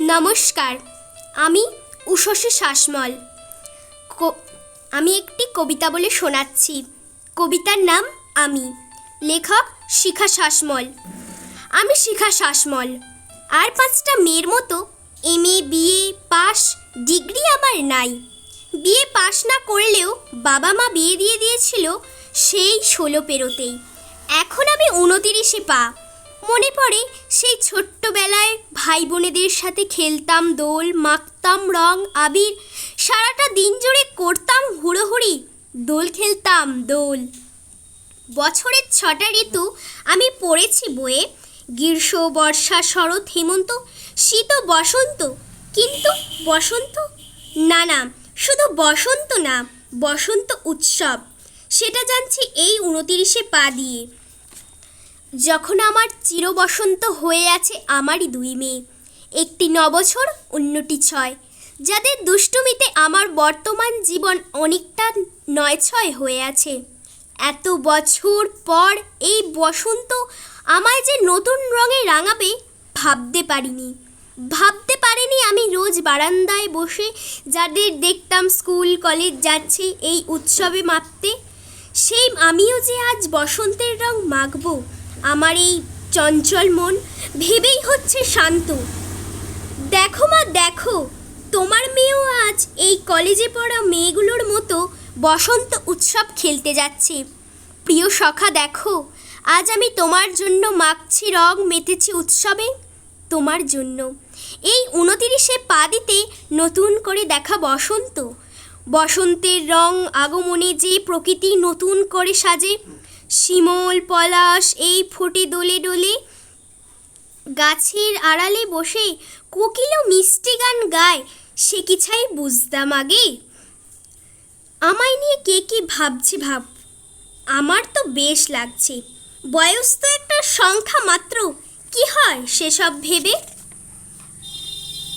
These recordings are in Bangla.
নমস্কার, আমি উষসী শাসমল। আমি একটি কবিতা বলে শোনাচ্ছি। কবিতার নাম আমি, লেখক শিখা শাসমল। আমি শিখা শাসমল। আর পাঁচটা মেয়ের মতো M A B A pass degree আমার নাই। বিয়ে পাস না করলেও বাবা মা বিয়ে দিয়ে দিয়েছিল সেই ষোলো পেরোতেই। এখন আমি উনতিরিশে পা। মনে পড়ে সেই ছোট্টবেলায় ভাই বোনেদের সাথে খেলতাম দোল, মাখতাম রং, আবির। সারাটা দিন জুড়ে করতাম হুড়োহুড়ি, দোল খেলতাম দোল। বছরের ছটা ঋতু আমি পড়েছি বইয়ে। গ্রীষ্ম, বর্ষা, শরৎ, হেমন্ত, শীত বসন্ত। কিন্তু বসন্ত? না না, শুধু বসন্ত না, বসন্ত উৎসব। সেটা জানছি এই উনতিরিশে পা দিয়ে। যখন আমার চিরবসন্ত হয়ে আছে আমারই দুই মেয়ে। একটি নবছর, অন্যটি ছয়। যাদের দুষ্টুমিতে আমার বর্তমান জীবন অনেকটা নয় ছয় হয়ে আছে। এত বছর পর এই বসন্ত আমায় যে নতুন রঙে রাঙাবে, ভাবতে পারিনি। ভাবতে পারিনি আমি রোজ বারান্দায় বসে যাদের দেখতাম স্কুল, কলেজ যাচ্ছে এই উৎসবে মাপতে, সেই আমিও যে আজ বসন্তের রং মাখবো। আমার এই চঞ্চল মন ভেবেই হচ্ছে শান্ত। দেখো মা, দেখো, তোমার মেয়েও আজ এই কলেজে পড়া মেয়েগুলোর মতো বসন্ত উৎসব খেলতে যাচ্ছে। প্রিয় সখা, দেখো, আজ আমি তোমার জন্য মাখছি রং মেতেছি উৎসবে তোমার জন্য। এই উনতিরিশে পা দিতে নতুন করে দেখা বসন্ত। বসন্তের রং আগমনে যে প্রকৃতি নতুন করে সাজে শিমল, পলাশ এই ফোটে দোলে দোলে গাছের আড়ালে বসে কোকিলও মিষ্টি গান গায়। সে কি ছাই বুঝতাম আগে? আমায় নিয়ে কে কি ভাবছে ভাব? আমার তো বেশ লাগছে। বয়স তো একটা সংখ্যা মাত্র। কি হয় সেসব ভেবে?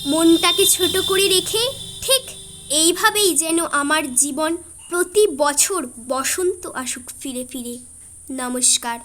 মনটাকে ছোট করে রেখে ঠিক এইভাবেই যেন আমার জীবন প্রতি বছর বসন্ত আসুক ফিরে ফিরে। নমস্কার।